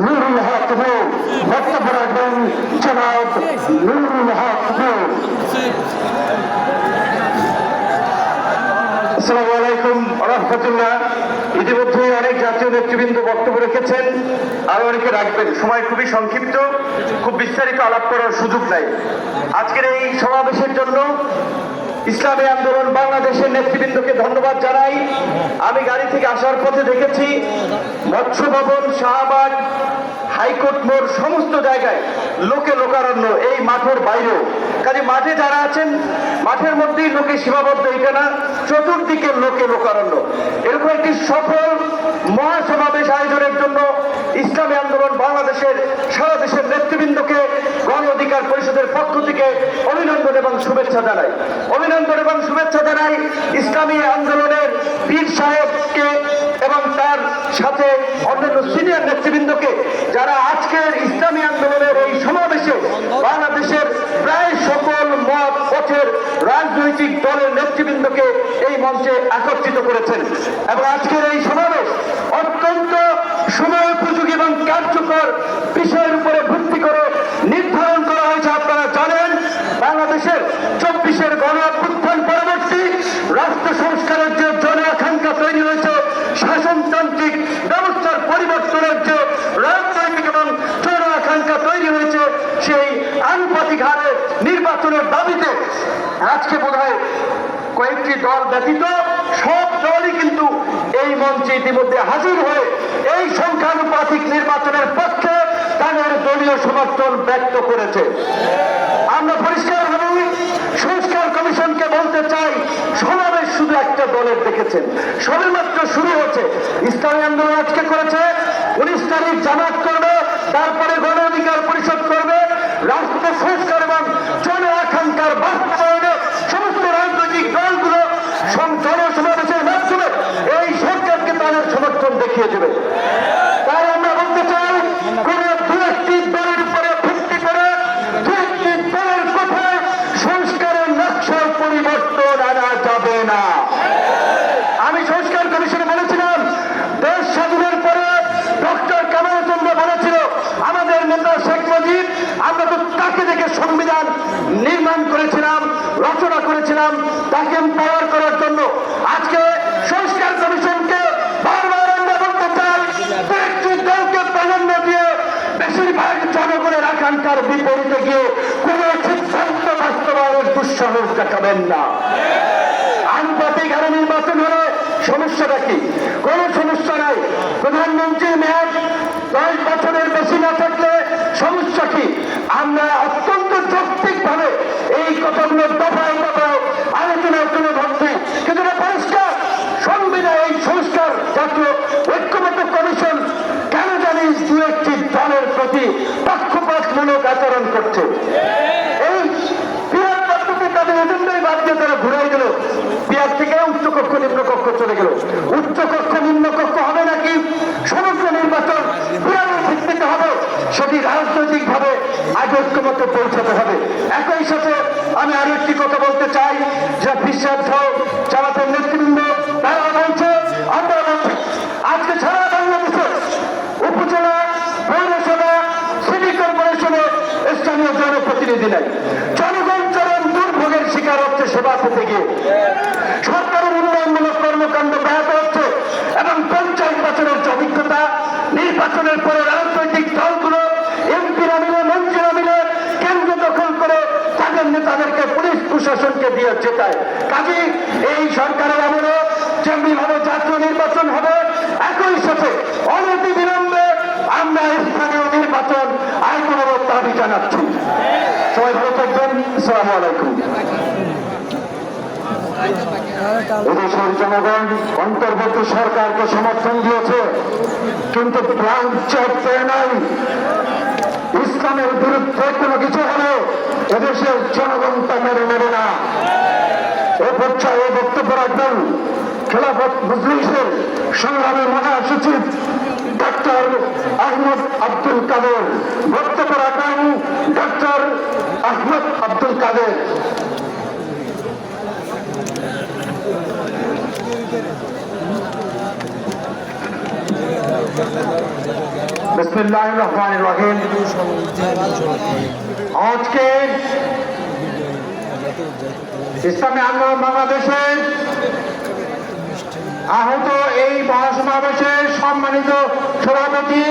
নুরুল হক নূর বক্তব্য রাখবেন জনাব নুরুল হক নূর আসসালামু আলাইকুম রহমতুল্লাহ ইতিমধ্যে অনেক জাতীয় নেতৃবৃন্দ বক্তব্য রেখেছেন। আরও অনেকে রাখবেন। সময় খুবই সংক্ষিপ্ত, খুব বিস্তারিত আলাপ করার সুযোগ নাই। আজকের এই সমাবেশের জন্য ইসলামী আন্দোলন বাংলাদেশের নেতৃবৃন্দকে ধন্যবাদ জানাই। আমি গাড়ি থেকে আসার পথে দেখেছি মৎস্য ভবন শাহবাগ হাইকোর্ট মোড় সমস্ত জায়গায় লোকে লোকারণ্য এই মাঠের বাইরেও। কাজে মাঠে যারা আছেন, মাঠের মধ্যেই লোকে সীমাবদ্ধ এটা না, চতুর্দিকে লোকে লোকারণ্য। এরকম একটি সফল মহাসমাবেশ আয়োজনের জন্য ইসলামী আন্দোলন বাংলাদেশের, সারা দেশের নেতৃবৃন্দকে গণ অধিকার পরিষদের পক্ষ থেকে অভিনন্দন এবং শুভেচ্ছা জানাই। অভিনন্দন এবং শুভেচ্ছা জানাই ইসলামী আন্দোলনের পীর সাহেবকে এবং সাথে অন্যান্য সিনিয়র নেতৃবৃন্দকে যারা আজকের ইসলামী আন্দোলনের এই সমাবেশে বাংলাদেশের প্রায় সকল মত, পথের রাজনৈতিক দলের নেতৃবৃন্দকে এই মঞ্চে একত্রিত করেছেন। এবং আজকের এই সমাবেশ অত্যন্ত সময় উপযোগী এবং কার্যকর বিষয়ের উপরে ভিত্তি করে নির্ধারণ করা হয়েছে আপনারা জানেন বাংলাদেশের চব্বিশের গণ অভ্যুত্থান পরবর্তী রাষ্ট্র সংস্কারের যে জন আকাঙ্ক্ষা তৈরি হয়েছে শাসনতান্ত্রিক ব্যবস্থার পরিবর্তনের যে রাজনৈতিক এবং জন আকাঙ্ক্ষা তৈরি হয়েছে সেই আনুপাতিক হারে নির্বাচনের দাবিতে আজকে বোধ হয় কয়েকটি দল ব্যতীত সব দলই কিন্তু এই মঞ্চে ইতিমধ্যে হাজির হয়ে এই সংখ্যানুপাতিক নির্বাচনের পক্ষে তাদের দলীয় সমর্থন ব্যক্ত করেছে। আমরা পরিষ্কার পরিষ্কারভাবে সংস্কার কমিশনকে বলতে চাই, সমাবেশ শুধু একটা দলের দেখেছেন। সবেমাত্র শুরু হচ্ছে। ইসলামী আন্দোলন আজকে করেছে, উনিশ তারিখ জামাত করবে, তারপরে গণ অধিকার পরিষদ করবে, রাষ্ট্র সংস্কার এবং জন আকাঙ্ক্ষার বাস্তবায়নে সমস্ত রাজনৈতিক দলগুলো সং- জনসমাবেশের মাধ্যমে এই সরকারকে তাদের সমর্থন দেখিয়ে দেবে তাই আমরা বলতে চাই কোন দু একটি দলের উপরে ভিত্তি করে দু একটি দলের কথায় সংস্কারের নকশার পরিবর্তন আনা যাবে না আমি সংস্কার কমিশনে বলেছিলাম দেশ স্বাধীনের পরে ডক্টর কামালচন্দ্র বলেছিল আমাদের নেতা শেখ মুজিব আমরা তো তাকে দেখে সংবিধান নির্মাণ করেছিলাম, রচনা করেছিলাম, তাকে পাওয়ার করার জন্য। আজকে সংস্কার কমিশনকে বারবার আমরা বলতে চাই দলকে প্রাধান্য দিয়ে বেশিরভাগ জনগণের আকাঙ্ক্ষার বিপরীতে গিয়ে কোন সিদ্ধান্ত বাস্তবায়নের দুঃসাহস দেখাবেন না। আনুপাতিক হারে নির্বাচন হলে সমস্যাটা কি? কোন সমস্যা নাই। প্রধানমন্ত্রীর মেয়াদ বছরের বেশি না থাকলে সমস্যা কি? আমরা অত্যন্ত যৌক্তিক ভাবে এই কথাগুলো দফায় দফায় আলোচনার জন্য ভাবছি কিন্তু এটা পরিষ্কার সংবিধান এই সংস্কার জাতীয় ঐক্যমত কমিশন কেন জানি দু একটি দলের প্রতি পক্ষপাতমূলক আচরণ করছে। এই তাদের এজন্যই বাদ দিয়ে তারা ঘুরাই দিল। বিহার চলে গেল। উচ্চ নিম্ন কক্ষ হবে নাকি? সমগ্র নির্বাচন বিহারের হবে। সেটি রাজনৈতিক আগে ঐক্যমত পৌঁছাতে হবে। একই সাথে আমি আরও একটি কথা বলতে চাই, যে বিশ্বাস সহ জনপ্রতিনিধি নাই জনগণ চরম দুর্ভোগের শিকার হচ্ছে সেবা পেতে গিয়ে। সরকারের উন্নয়নমূলক কর্মকাণ্ড ব্যাহত হচ্ছে এবং পঞ্চায়েত বছরের যে অভিজ্ঞতা, নির্বাচনের পরে রাজনৈতিক দলগুলো এমপিরা মিলে মন্ত্রীরা মিলে, কেন্দ্র দখল করে তাদের নেতাদেরকে পুলিশ প্রশাসনকে দিয়ে জেতায়। কাজে এই সরকারের আমলে যেমনি ভাবে জাতীয় নির্বাচন হবে, একই সাথে অনতি বিলম্বে আমরা স্থানীয় নির্বাচন আইনের দাবি জানাচ্ছি। সবাই ভালো থাকবেন। সালাম আলাইকুম। এদেশের জনগণ অন্তর্বর্তী সরকারকে সমর্থন দিয়েছে, কিন্তু প্রাণ চাপতে নাই। ইসলামের বিরুদ্ধে কোনো কিছু হলে এদেশের জনগণ তা মেনে নেবে না। এ পর্যায়ে বক্তব্য রাখবেন খেলাফত মজলিসের সংগ্রামী মহাসচিব ডক্টর আহমদ আব্দুল কাদের। বক্তব্য রাখবেন ডক্টর আহমদ কাদের বিসমিল্লাহ রহমান রহিম। আজকে ইসলামী আন্দোলন বাংলাদেশের আহত এই মহাসমাবেশের সম্মানিত সভাপতি